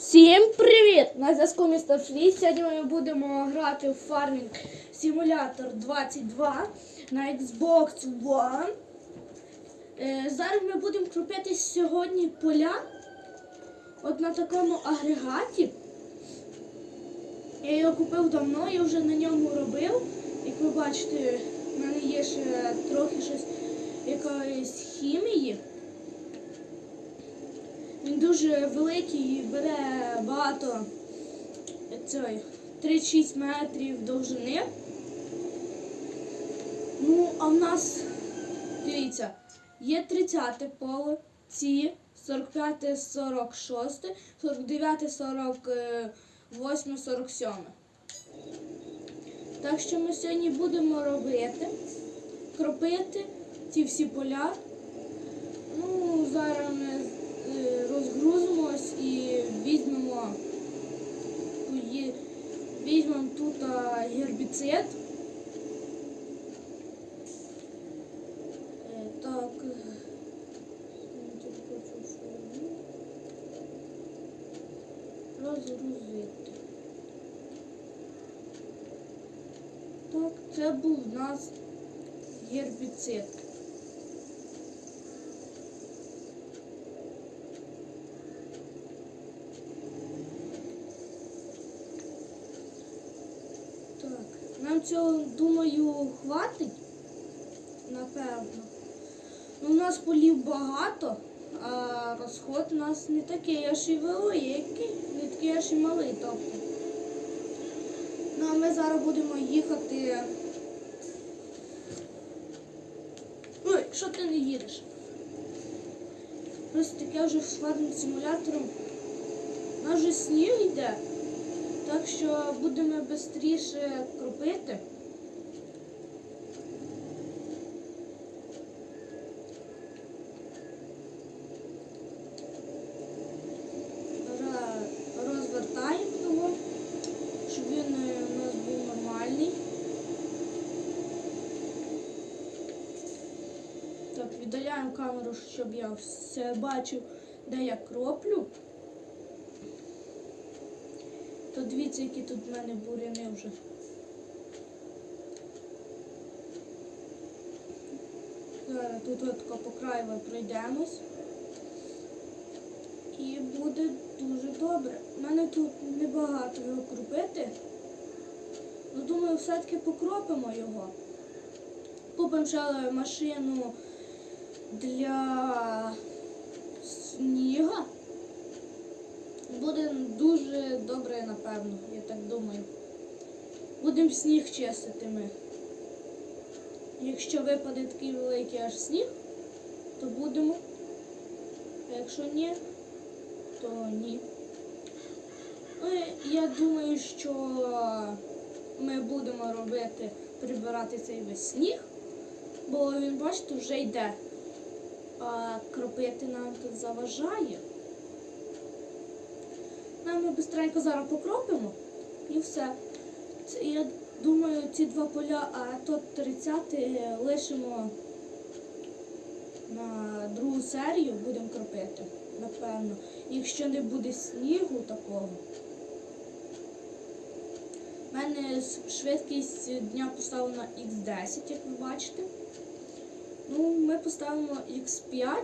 Всім привіт! На зв'язку містер Фліт. Сьогодні ми будемо грати в Farming Simulator 22 на Xbox One. Е, зараз ми будемо крупити сьогодні поля от на такому агрегаті. Я його купив давно, я вже на ньому робив. Як ви бачите, в мене є ще трохи щось якоїсь хімії. Він дуже великий і бере багато цієї 36 метрів довжини. Ну, а в нас, дивіться, є 30 поле, ці 45, 46, 49, 48, 47. Так що ми сьогодні будемо робити, кропити ці всі поля. Ну, зараз розгрузимось і візьмемо візьмемо тут гербіцид. Е, Так. е, Розгрузити. Так, це був у нас гербіцид. Так, нам цього, думаю, хватить, напевно. Ну, у нас полів багато, а розход у нас не такий аж і великий, не такий аж і малий. Тобто. Ну, а ми зараз будемо їхати. Ой, що ти не їдеш? Просто таке вже з фармним симулятором. У нас вже сніг йде. Так що будемо швидше кропити. Розвертаємо його, щоб він е, у нас був нормальний. Віддаляємо камеру, щоб я все бачив, де я кроплю. То дивіться, які тут в мене буряни вже. Зараз тут от тако по краю пройдемось. І буде дуже добре. У мене тут небагато його крупити. Ну, думаю, все-таки покропимо його. Купимо ще машину для сніга. Буде дуже добре, напевно, я так думаю. Будемо сніг чистити ми. Якщо випаде такий великий аж сніг, то будемо. А якщо ні, то ні. Ну, я думаю, що ми будемо робити, прибирати цей весь сніг, бо він, бачите, вже йде. А кропити нам тут заважає. Ми быстренько зараз покропимо і все. Я думаю, ці два поля, а тот 30 лишимо на другу серію, будемо кропити, напевно. Якщо не буде снігу такого. У мене швидкість дня поставлена X10, як ви бачите. Ну, ми поставимо X5,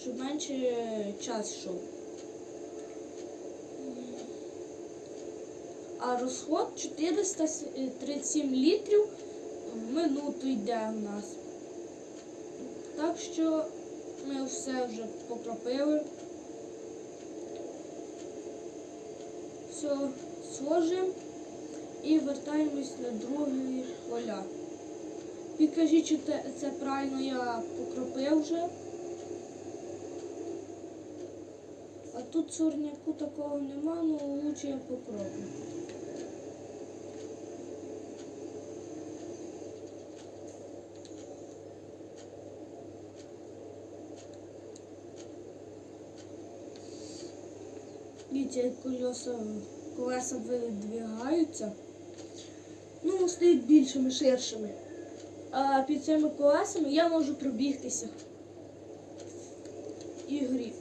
щоб менше час йшов. А розход 437 літрів в минуту йде у нас. Так що ми все вже покропили. Все сложимо і вертаємось на другі поля. Підкажіть, чи це правильно я покропив вже. А тут сорняку такого нема, ну лучше я покроплю. Видите, колеса, колеса видвигаються. Ну, стають більшими, ширшими. А під цими колесами я можу пробігтися. І грі.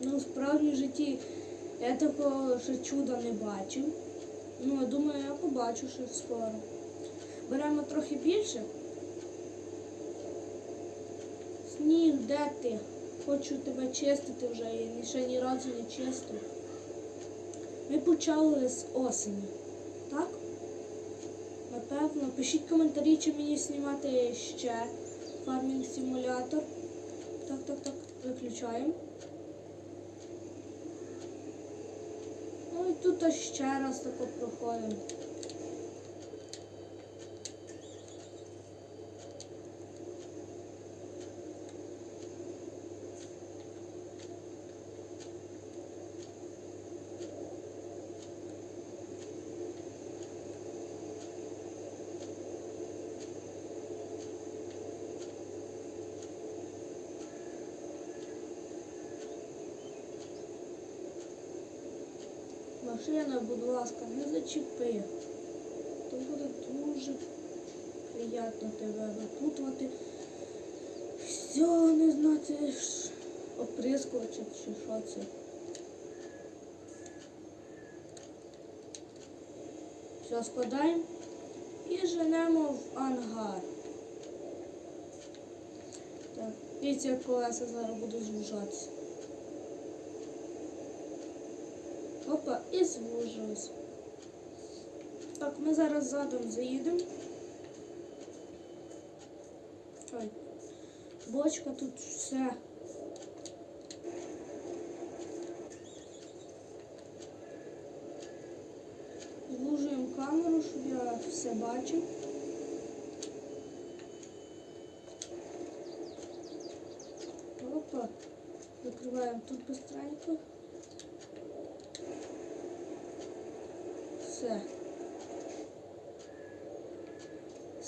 Ну, у справжньому житті я такого ще чуда не бачив. Ну, я думаю, я побачу ще скоро. Беремо трохи більше. Сніг, де ти? Хочу тебе чистити вже, я ще ні разу не чистив. Ми почали з осені, так? Напевно, пишіть коментарі, чи мені знімати ще фармінг симулятор. Так, так, так, виключаємо. Ну і тут ще раз тако проходимо. Машина, будь ласка, не зачепи. То буде дуже приємно тебе випутувати. Все, не знати, оприскувача чи що це. Все, складаємо і женемо в ангар. Так, як колеса зараз будуть звужатися. Опа, і звужилось. Так, ми зараз задом заїдемо. Ой, бочка тут все. Звужуємо камеру, щоб я все бачив. Опа. Закриваємо тут быстренько. Все.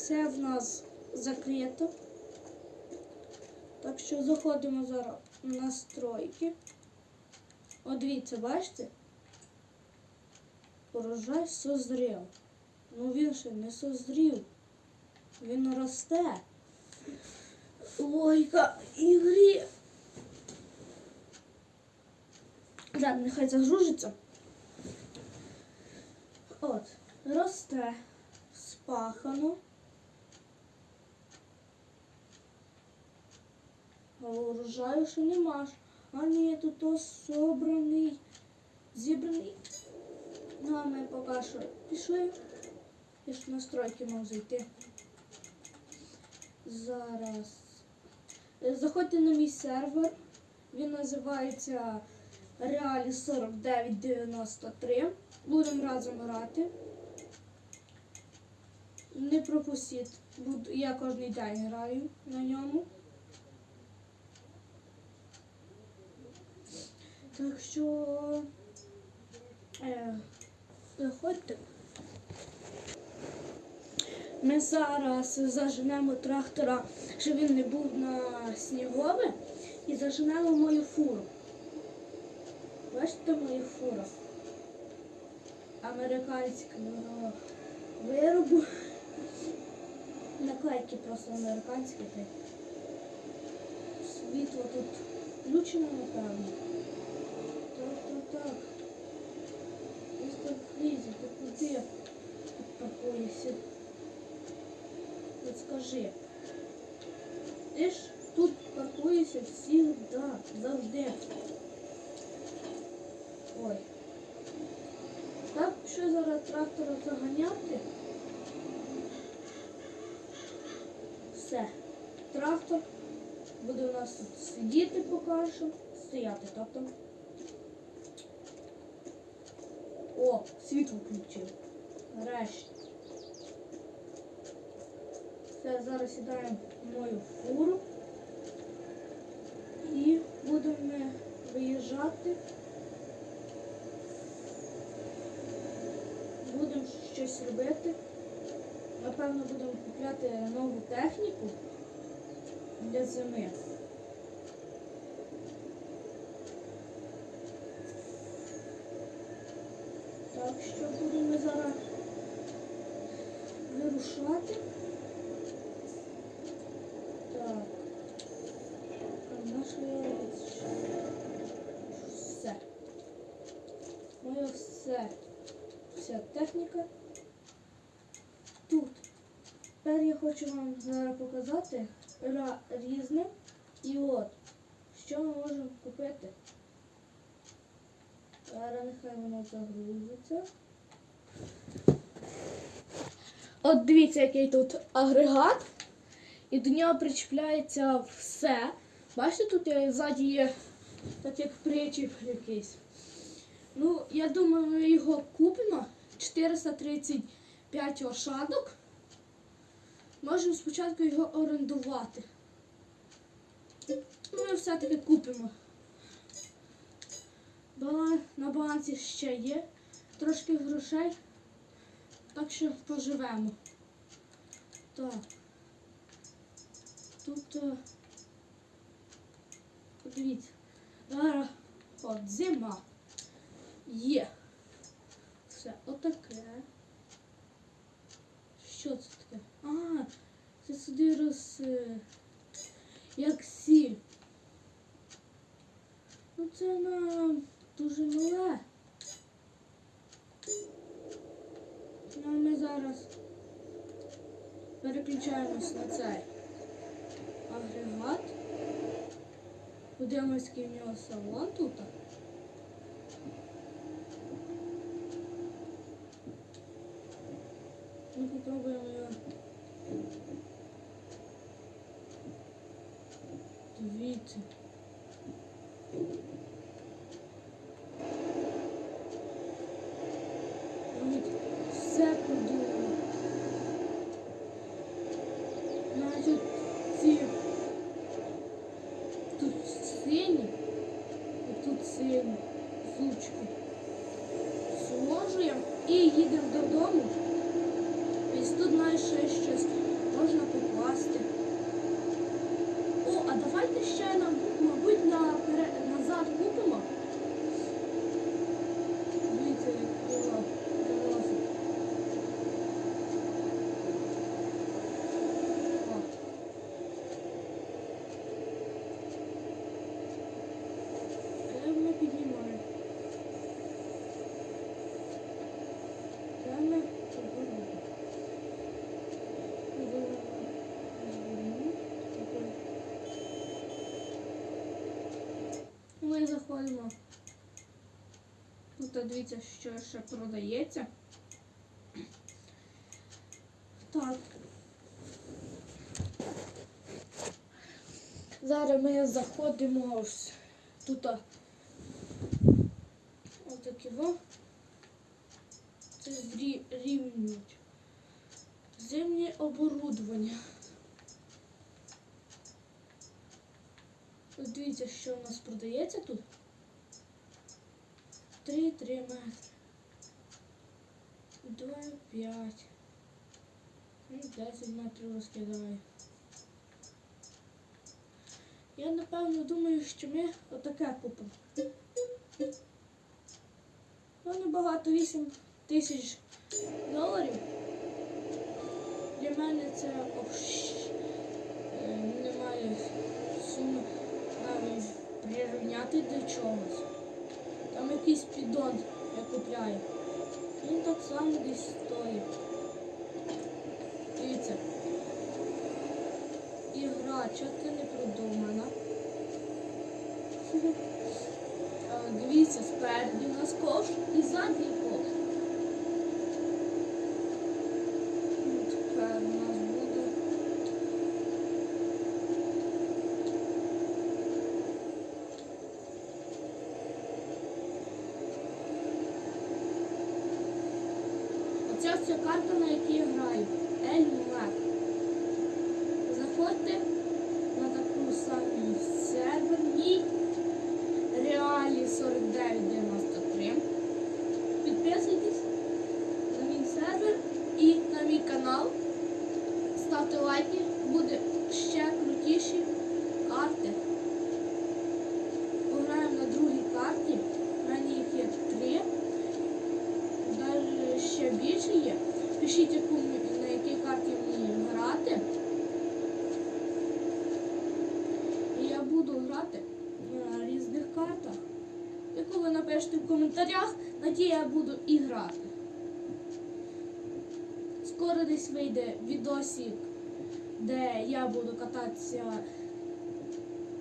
Все в нас закрито. Так що заходимо зараз в настройки. О, дивіться, бачите? Урожай созрів. Ну він ще не созрів. Він росте. Логіка ігри. Ладно, нехай загружиться. От, росте, спахано. А урожаю ще нема. ж. А ні, тут ось собраний, зібраний. Ну, а ми поки що пішли. Я ж в настройки мав зайти. Зараз. Е, Заходьте на мій сервер. Він називається Реалі 4993. Будемо разом грати. Не пропустіть. Я кожен день граю на ньому. Так що е, заходьте. Ми зараз заженемо трактора, щоб він не був на снігове, і заженемо мою фуру. Бачите мою фуру? Американського виробу. Наклейки просто американські. Світло тут включено, напевно. Так, так, так. Містер Фрізі, ти куди тут паркуєшся? От скажи. Ти ж тут паркуєшся завжди, завжди. Ой. Так, що зараз трактора заганяти? Все. Трактор буде у нас тут сидіти поки що. Стояти, тобто. О, світло включив. Нарешті. Все, зараз сідаємо мою фуру і будемо виїжджати. Будемо щось робити. Напевно, будемо купляти нову техніку для зими. Так що будемо зараз вирушати. Так. А наш вся техніка. Тут. Тепер я хочу вам зараз показати різне. І от, що ми можемо купити. Зараз нехай воно загрузиться. От дивіться, який тут агрегат. І до нього причіпляється все. Бачите, тут ззаді є так як причіп якийсь. Ну, я думаю, ми його купимо. 435 ошадок. Можемо спочатку його орендувати. Ну, Ми все-таки купимо. На балансі ще є трошки грошей. Так що поживемо. Так. Тут. е, Подивіться. Зараз от зима. Є. Все, отаке. Що це таке? А, це сюди роз. е, Як сіль. Ну це на дуже мале. Ну, ми зараз переключаємось на цей агрегат. Подивимось, який в нього салон тут. Попробуємо його. Дивіться. Все продумано. Навіть ці тут сині, тут сині зучки. Зложуємо і їдемо додому. Ось тут навіть ще щось можна покласти. О, а давайте ще мабуть, наперед, назад купимо. Дивіться, як його заносить. О. Де ми піднімаємо? Де ми? Ми заходимо. Тут дивіться, що ще продається. Так. Зараз ми заходимо ось тут. Ось такі во. Це зрі- рівнюють. Зимнє оборудовання. Ось дивіться, що у нас продається тут. 3-3 метри. 2-5. Ну, 10 метрів розкидаю. Я напевно думаю, що ми отаке купимо. Ну, небагато 8 тисяч доларів. Для мене це ох, е, немає суми навіть прирівняти до чогось. Там якийсь піддон я купляю. Він так само десь стоїть. Дивіться. Ігра, ти не продумана? Дивіться, спереді у нас кош і задній ковш. Ну, Тепер у нас буде. Оця вся карта, на якій я граю. Ельмар. Заходьте на таку саму сервер мій. Реалі 4993. Підписуйтесь на мій сервер і на мій канал. Ставте лайки, буде ще крутіші карти. Пограємо на другій карті. Мене їх є три. Навіть ще більше є. Пишіть, яку, на якій карті мені грати. І я буду грати на різних картах. Яку ви напишете в коментарях, на ті я буду і грати. скоро десь вийде відосик, де я буду кататися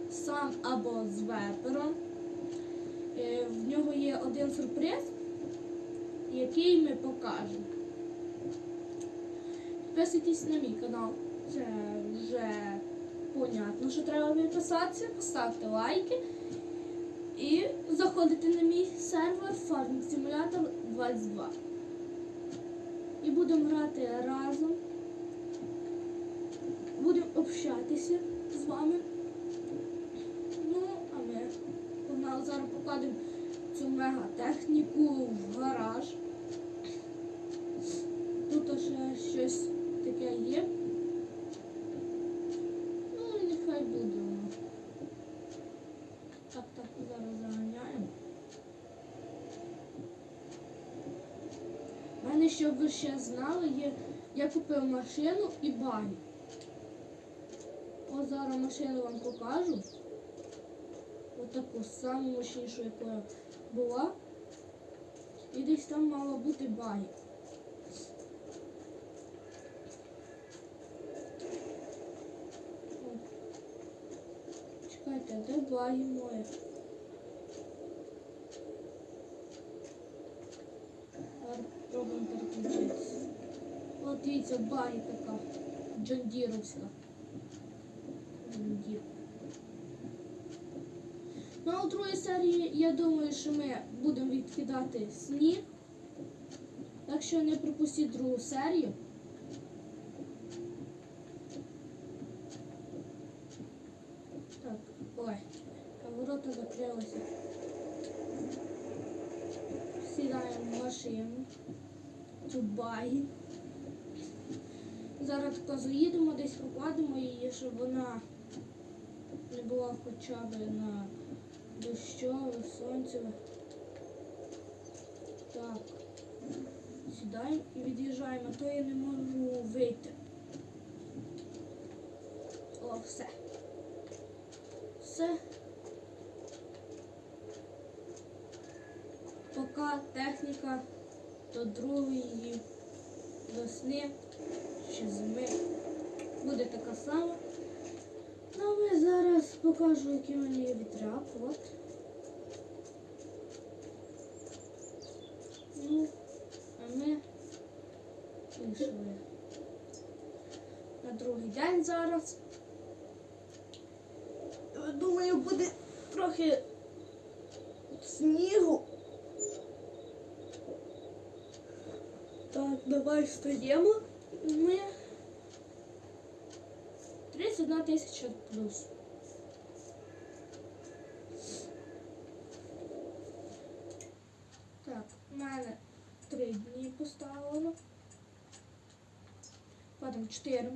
сам або з вепером. Е, В нього є один сюрприз, який ми покажемо. Підписуйтесь на мій канал. Це вже понятно, що треба підписатися, поставте лайки і заходите на мій сервер Farming Simulator 22. І будемо грати разом. Общатися з вами. Ну, а ми погнали зараз покладемо цю мегатехніку в гараж. Тут ще щось таке є. Ну нехай буде. Так, так, зараз заганяємо. У мене, щоб ви ще знали, є. Я купив машину і баги. Зараз машину вам покажу. Отаку саму мощнішу, яка була. І десь там мало бути баги. Чекайте, де баги моє? Пробуємо переключитися. От дивіться, баги така. Джондіровська. Джондір. Ну а у другій серії я думаю, що ми будемо відкидати сніг. Так що не пропустіть другу серію. Так, ой, ворота закрилися. Сідаємо в машину. Багі. Зараз тако заїдемо, десь покладемо її, щоб вона не була хоча б на дощове, сонцеве. Так. Сідаємо і від'їжджаємо, а то я не можу вийти. О, все. Все. Поки техніка до другої весни чи зими буде така сама. Ми зараз покажу, який у мене є. От. Ну, а ми пішли. На другий день зараз. Думаю, буде трохи снігу. Так, давай стаємо. Ми 31 тисяча плюс. Так, у мене три дні поставлено. Потім чотири.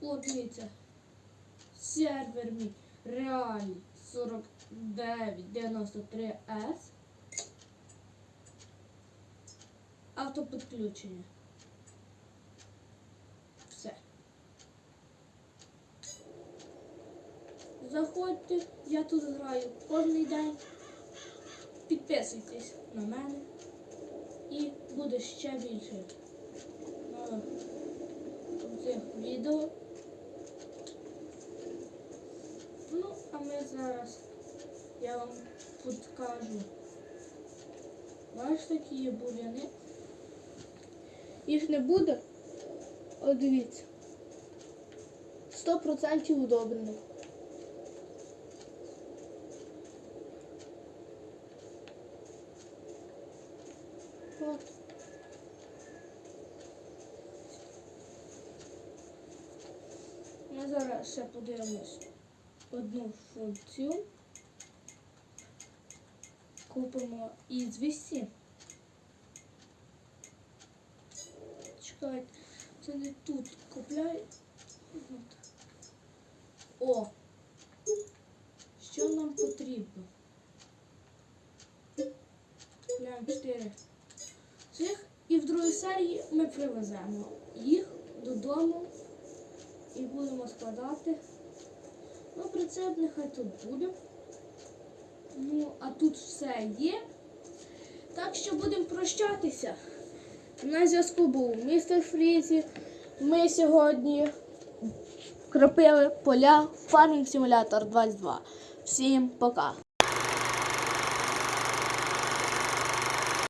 От дивіться. Сервер мій реальний 4993S. Автоподключення. Все. Заходьте, я тут граю кожен день. Підписуйтесь на мене і буде ще більше цих відео. Ну, а ми зараз я вам покажу. Бачите, які є буряни. Їх не буде. От дивіться. 100% удобрених. От. Ми зараз ще подивимось одну функцію. Купимо ізвісті. Чекайте, це не тут купляють. От. О! Що нам потрібно? Купляємо 4 цих і в другій серії ми привеземо їх додому і будемо складати. Ну, прицеп нехай тут буде. Ну, а тут все є. Так що будемо прощатися. На зв'язку був містер Фрізі. Ми сьогодні кропили поля Farming Simulator 22. Всім пока!